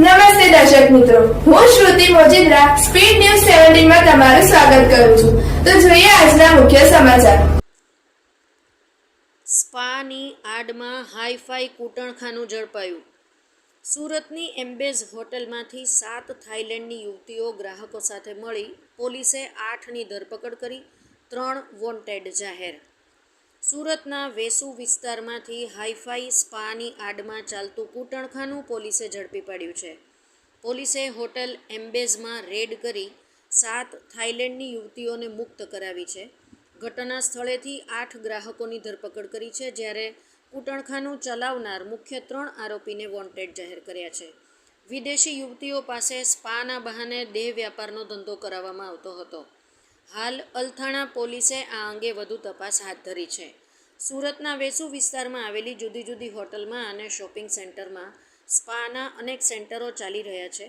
નમસ્તે દર્શક મિત્રો. હું શ્રુતિ મોજીદ્રા, સ્પીડ ન્યૂઝ સેવન્ટીનમાં તમારું સ્વાગત કરું છું. તો જોઈએ આજના મુખ્ય સમાચાર. સ્પાની આડમાં હાઈફાઈ કૂટણખાનું ઝડપાયું. સુરતની એમ્બેઝ હોટલમાંથી સાત થાઈલેન્ડની યુવતીઓ ગ્રાહકો સાથે મળી પોલીસે આઠની ધરપકડ કરી, ત્રણ વોન્ટેડ જાહેર. સુરતના વેસુ વિસ્તારમાંથી હાઈફાઈ સ્પાની આડમાં ચાલતું કૂટણખાનું પોલીસે ઝડપી પાડ્યું છે. પોલીસે હોટલ એમ્બેઝમાં રેડ કરી સાત થાઈલેન્ડની યુવતીઓને મુક્ત કરાવી છે. ઘટના સ્થળેથી આઠ ગ્રાહકોની ધરપકડ કરી છે, જ્યારે કૂટણખાનું ચલાવનાર મુખ્ય ત્રણ આરોપીને વોન્ટેડ જાહેર કર્યા છે. વિદેશી યુવતીઓ પાસે સ્પાના બહાને દેહ વ્યાપારનો ધંધો કરાવવામાં આવતો હતો. હાલ અલથાણા પોલીસે આ અંગે વધુ તપાસ હાથ ધરી છે. સુરતના વેસુ વિસ્તારમાં આવેલી જુદી જુદી હોટલમાં અને શોપિંગ સેન્ટરમાં સ્પાના અનેક સેન્ટરો ચાલી રહ્યા છે.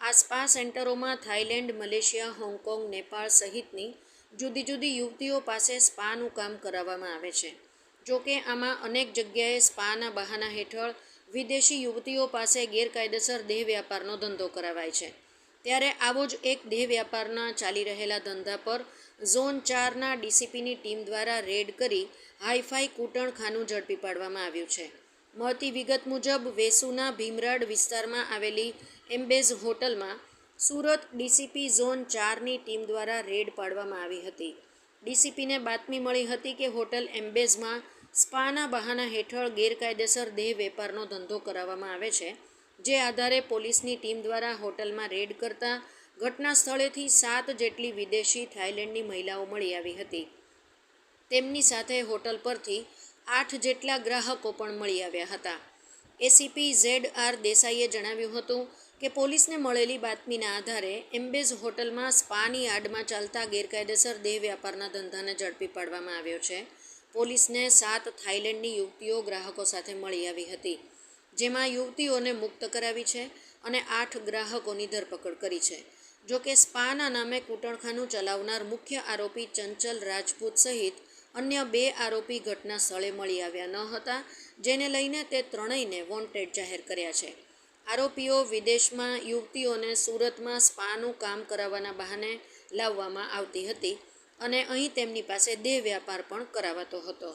આ spa સેન્ટરોમાં Thailand Malaysia, Hong Kong, Nepal સહિતની જુદી જુદી યુવતીઓ પાસે સ્પાનું કામ કરાવવામાં આવે છે. જોકે આમાં અનેક જગ્યાએ સ્પાના બહાના હેઠળ વિદેશી યુવતીઓ પાસે ગેરકાયદેસર દેહ વ્યાપારનો ધંધો કરાવાય છે. ત્યારે આવો જ એક દેહ વ્યાપારના ચાલી રહેલા ધંધા પર ઝોન ચારના ડીસીપીની ટીમ દ્વારા રેડ કરી હાઈફાઈ કૂટણખાનું ઝડપી પાડવામાં આવ્યું છે. મળતી વિગત મુજબ, વેસુના ભીમરાડ વિસ્તારમાં આવેલી એમ્બેઝ હોટલમાં સુરત ડીસીપી ઝોન ચારની ટીમ દ્વારા રેડ પાડવામાં આવી હતી. ડીસીપીને બાતમી મળી હતી કે હોટલ એમ્બેઝમાં સ્પાના બહાના હેઠળ ગેરકાયદેસર દેહ વેપારનો ધંધો કરાવવામાં આવે છે. જે આધારે પોલીસની ટીમ દ્વારા હોટલમાં રેડ કરતા ઘટના સ્થળેથી સાત જેટલી વિદેશી થાઈલેન્ડની મહિલાઓ મળી આવી હતી. તેમની સાથે હોટલ પરથી આઠ જેટલા ગ્રાહકો પણ મળી આવ્યા હતા. એસીપી ઝેડ આર દેસાઈએ જણાવ્યું હતું કે પોલીસને મળેલી બાતમીના આધારે એમ્બેઝ હોટલમાં સ્પાની આડમાં ચાલતા ગેરકાયદેસર દેહ વ્યાપારના ધંધાને ઝડપી પાડવામાં આવ્યો છે. પોલીસને સાત થાઈલેન્ડની યુવતીઓ ગ્રાહકો સાથે મળી આવી હતી. જેમાં યુવતીઓને મુક્ત કરાવી છે અને આઠ ગ્રાહકોની ધરપકડ કરી છે. જોકે સ્પાના નામે કૂટણખાનું ચલાવનાર મુખ્ય આરોપી ચંચલ રાજપૂત સહિત અન્ય બે આરોપી ઘટના સ્થળે મળી આવ્યા ન હતા, જેને લઈને તે ત્રણેયને વોન્ટેડ જાહેર કર્યા છે. આરોપીઓ વિદેશમાં યુવતીઓને સુરતમાં સ્પાનું કામ કરાવવાના બહાને લાવવામાં આવતી હતી અને અહીં તેમની પાસે દેહ વ્યાપાર પણ કરાવાતો હતો.